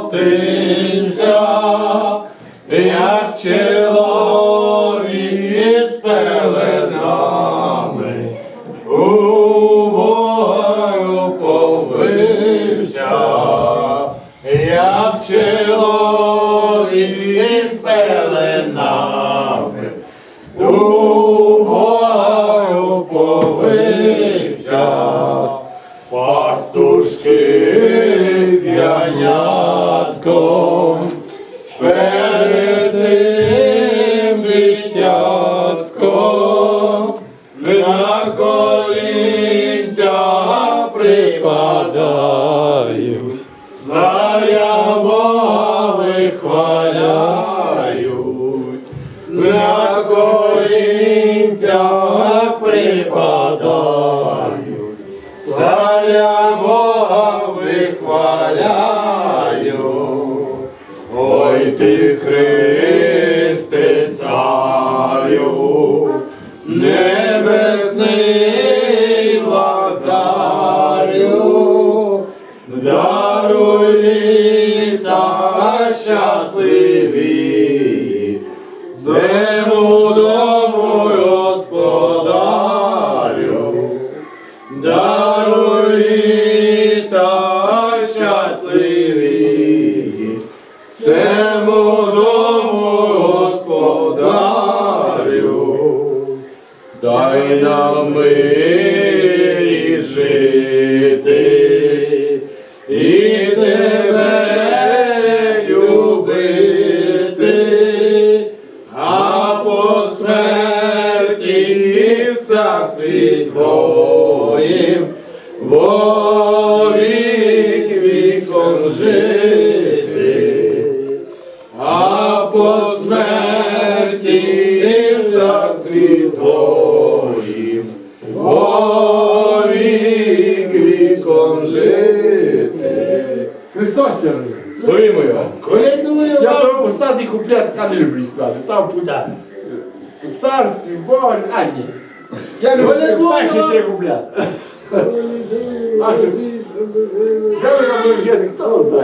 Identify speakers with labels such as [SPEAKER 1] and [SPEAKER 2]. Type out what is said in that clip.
[SPEAKER 1] Молотися, як чоловік з пеленами, у бою повився, як чоловік з пеленами, у бою повився. Пастушки перед тим дитятком на колінця припадають, царя Бога вихваляють, на колінця припадають. Царя Бога вихваляю, ой ти Христе небесний владарю, даруй літа щасливі, зему дому господарю. Даруй літа щасливі, всему дай нам мирі жити. І тебе любити, а по смерті в царстві твоїм во вік віком жити, вік віком жити.
[SPEAKER 2] Христос я
[SPEAKER 1] Своїми його.
[SPEAKER 2] Я того останній куплет я не люблю співати. Там пута. Царстві, Боже, а ні. Я люблю перші три куплети. А що? Де ви там вже хто знає?